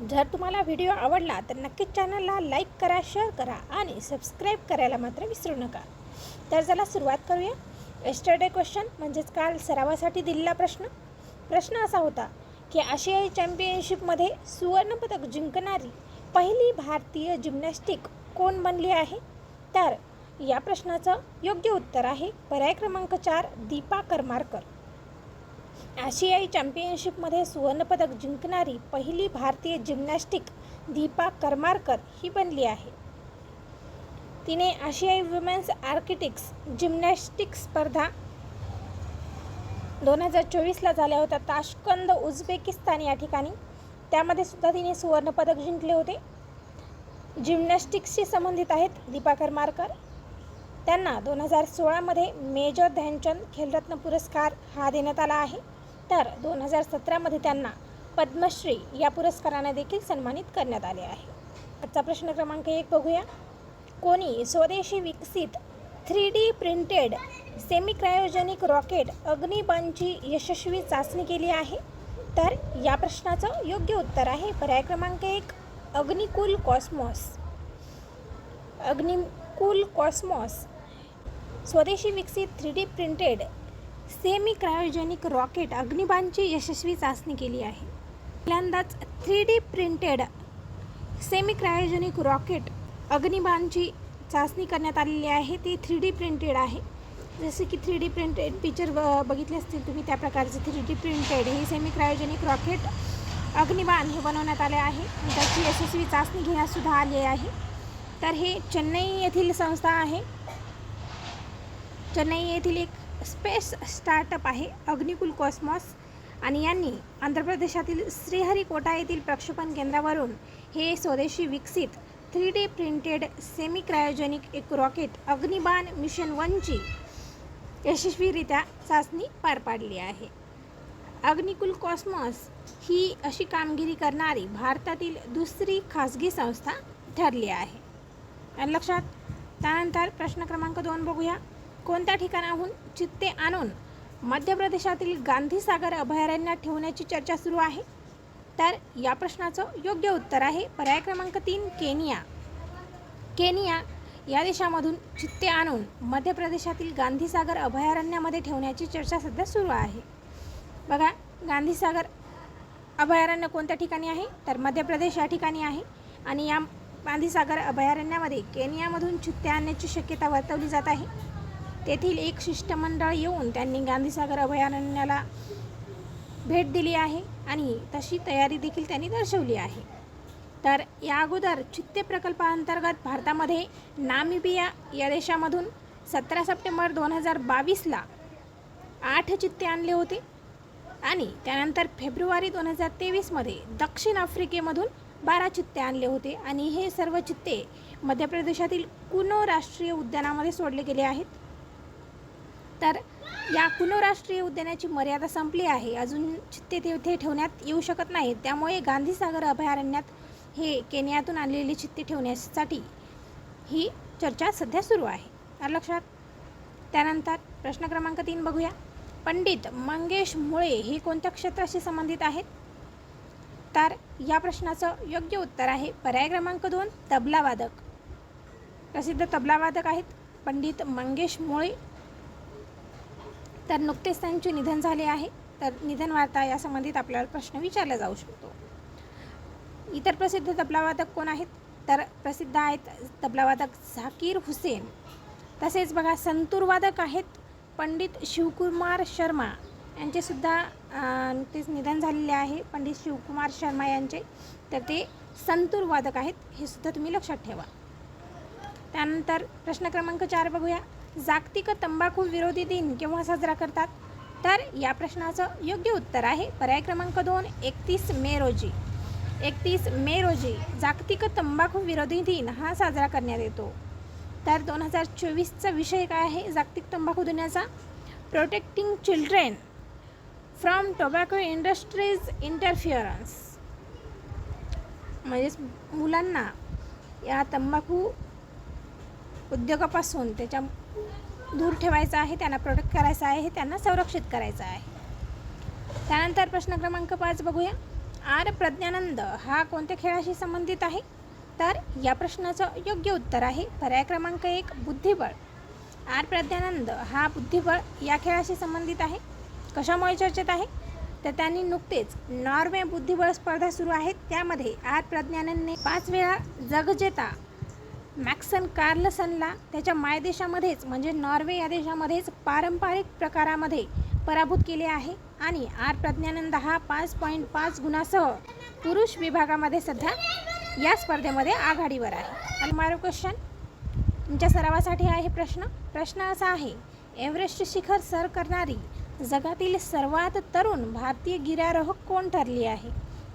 जर तुम्हाला व्हिडिओ आवडला तर नक्कीच चॅनलला लाईक करा शेअर करा आणि सबस्क्राईब करायला मात्र विसरू नका. तर चला सुरुवात करूया. एस्टरडे क्वेश्चन म्हणजेच काल सरावासाठी दिलेला प्रश्न. प्रश्न असा होता की आशियाई चॅम्पियनशिपमध्ये सुवर्णपदक जिंकणारी पहिली भारतीय जिम्नॅस्टिक कोण बनली आहे? तर या प्रश्नाचं योग्य उत्तर आहे. पर्याय क्रमांक चार दीपा करमारकर. आशियाई चॅम्पियनशिपमध्ये सुवर्णपदक जिंकणारी पहिली भारतीय जिम्नॅस्टिक दीपा करमारकर ही बनली आहे. तिने आशियाई वुमेन्स आर्किटिक्स जिम्नॅस्टिक स्पर्धा दोन हजार चोवीसला झाल्या होत्या. ताशकंद उझबेकिस्तान या ठिकाणी. त्यामध्ये सुद्धा तिने सुवर्णपदक जिंकले होते. जिम्नॅस्टिक्सशी संबंधित आहेत दीपा करमारकर. त्यांना दोन हजार सोळामध्ये मेजर ध्यानचंद खेलरत्न पुरस्कार हा देण्यात आला आहे. तर दोन हजार सतरामध्ये त्यांना पद्मश्री या पुरस्काराने देखील सन्मानित करण्यात आले आहे. आजचा प्रश्न क्रमांक एक बघूया. कोणी स्वदेशी विकसित three D printed semi cryogenic rocket अग्निबाणची यशस्वी चाचणी केली आहे? तर या प्रश्नाचं योग्य उत्तर आहे. पर्याय क्रमांक एक अग्निकुल कॉस्मॉस. अग्निकुल कॉस्मॉस. स्वदेशी विकसित three D printed semi cryogenic rocket अग्निबाणची यशस्वी चाचणी केली आहे. पहिल्यांदाच three D printed semi cryogenic rocket अग्निबाणची चाचणी करण्यात आलेली आहे. ती थ्री डी प्रिंटेड आहे. जसे की थ्री डी प्रिंटेड पिक्चर ब बघितले असतील तुम्ही त्या प्रकारचे थ्री डी प्रिंटेड हे सेमी क्रायोजेनिक रॉकेट अग्निबाण हे बनवण्यात आले आहे. त्याची यशस्वी चाचणी घेण्यासुद्धा आली आहे. तर हे चेन्नई येथील संस्था आहे. चेन्नई येथील एक स्पेस स्टार्टअप आहे अग्निकुल कॉस्मॉस आणि यांनी आंध्र प्रदेशातील श्रीहरिकोटा येथील प्रक्षेपण केंद्रावरून हे स्वदेशी विकसित three D printed semi cryogenic एक रॉकेट अग्निबाण मिशन वनची यशस्वीरित्या चाचणी पार पाडली आहे. अग्निकुल कॉस्मॉस ही अशी कामगिरी करणारी भारतातील दुसरी खाजगी संस्था ठरली आहे. आणि लक्षात त्यानंतर प्रश्न क्रमांक दोन बघूया. कोणत्या ठिकाणाहून चित्ते आणून मध्य प्रदेशातील गांधीसागर अभयारण्यात ठेवण्याची चर्चा सुरू आहे? तर या प्रश्नाचं योग्य उत्तर आहे पर्याय क्रमांक तीन केनिया. केनिया या देशामधून चित्ते आणून मध्य प्रदेशातील गांधीसागर अभयारण्यामध्ये ठेवण्याची चर्चा सध्या सुरू आहे. बघा गांधीसागर अभयारण्य कोणत्या ठिकाणी आहे? तर मध्य प्रदेश या ठिकाणी आहे आणि या गांधीसागर अभयारण्यामध्ये केनियामधून चित्ते आणण्याची शक्यता वर्तवली जात आहे. तेथील एक शिष्टमंडळ येऊन त्यांनी गांधीसागर अभयारण्याला भेट दिली आहे आणि तशी तयारी देखील त्यांनी दर्शवली आहे. तर या अगोदर चित्ते प्रकल्पाअंतर्गत भारतामध्ये नामिबिया या देशामधून सतरा सप्टेंबर दोन हजार बावीसला आठ चित्ते आणले होते आणि त्यानंतर फेब्रुवारी दोन हजार तेवीसमध्ये दक्षिण आफ्रिकेमधून बारा चित्ते आणले होते आणि हे सर्व चित्ते मध्य प्रदेशातील कुनो राष्ट्रीय उद्यानामध्ये सोडले गेले आहेत. तर या कुनो राष्ट्रीय उद्यानाची मर्यादा संपली आहे. अजून चित्ते तेथे ठेवण्यात येऊ शकत नाहीत. त्यामुळे गांधीसागर अभयारण्यात हे केनियातून आणलेली चित्ते ठेवण्यासाठी ही चर्चा सध्या सुरू आहे. लक्षात त्यानंतर प्रश्न क्रमांक तीन बघूया. पंडित मंगेश मुळे हे कोणत्या क्षेत्राशी संबंधित आहेत? तर या प्रश्नाचं योग्य उत्तर आहे पर्याय क्रमांक दोन तबलावादक प्रसिद्ध तबलावादक आहेत पंडित मंगेश मुळे. तर नुकतेच त्यांचे निधन झाले आहे. तर निधन वार्ता या संबंधित आपल्याला प्रश्न विचारला जाऊ शकतो. इतर प्रसिद्ध तबलावादक कोण आहेत? तर प्रसिद्ध आहेत तबलावादक झाकीर हुसेन. तसेच बघा संतूरवादक आहेत पंडित शिवकुमार शर्मा. यांचेसुद्धा नुकतेच निधन झालेले आहे पंडित शिवकुमार शर्मा यांचे. तर ते संतूर वादक आहेत हे सुद्धा तुम्ही लक्षात ठेवा. त्यानंतर प्रश्न क्रमांक चार बघूया. जागतिक तंबाखू विरोधी दिन केव्हा साजरा करतात? तर या प्रश्नाचं योग्य उत्तर आहे पर्याय क्रमांक दोन एकतीस मे रोजी. एकतीस मे रोजी जागतिक तंबाखू विरोधी दिन हा साजरा करण्यात येतो. तर दोन हजार चोवीसचा विषय काय आहे जागतिक तंबाखू दिनाचा? Protecting children from tobacco industries interference म्हणजेच मुलांना या तंबाखू उद्योगापासून त्याच्या दूर ठेवायचं आहे त्यांना प्रोटेक्ट करायचं आहे त्यांना संरक्षित करायचं आहे. त्यानंतर प्रश्न क्रमांक पाच बघूया. आर प्रज्ञानंद हा कोणत्या खेळाशी संबंधित आहे? तर या प्रश्नाचं योग्य उत्तर आहे पर्याय क्रमांक एक बुद्धिबळ. आर प्रज्ञानंद हा बुद्धिबळ या खेळाशी संबंधित आहे? कशामुळे चर्चेत आहे? तर त्यांनी नुकतेच नॉर्वे बुद्धिबळ स्पर्धा सुरू आहेत त्यामध्ये आर प्रज्ञानंदने पाच वेळा जगजेता मॅक्सन कार्लसनला त्याच्या मायदेशामध्येच म्हणजे नॉर्वे या देशामध्येच पारंपरिक प्रकारामध्ये पराभूत केले आहे आणि आर प्रज्ञानंद हा पाच पॉईंट पाच गुणासह पुरुष विभागामध्ये सध्या या स्पर्धेमध्ये आघाडीवर आहे. आणि मारो क्वेश्चन तुमच्या सरावासाठी आहे प्रश्न. प्रश्न असा आहे एव्हरेस्ट शिखर सर करणारी जगातील सर्वात तरुण भारतीय गिर्यारोहक कोण ठरली आहे?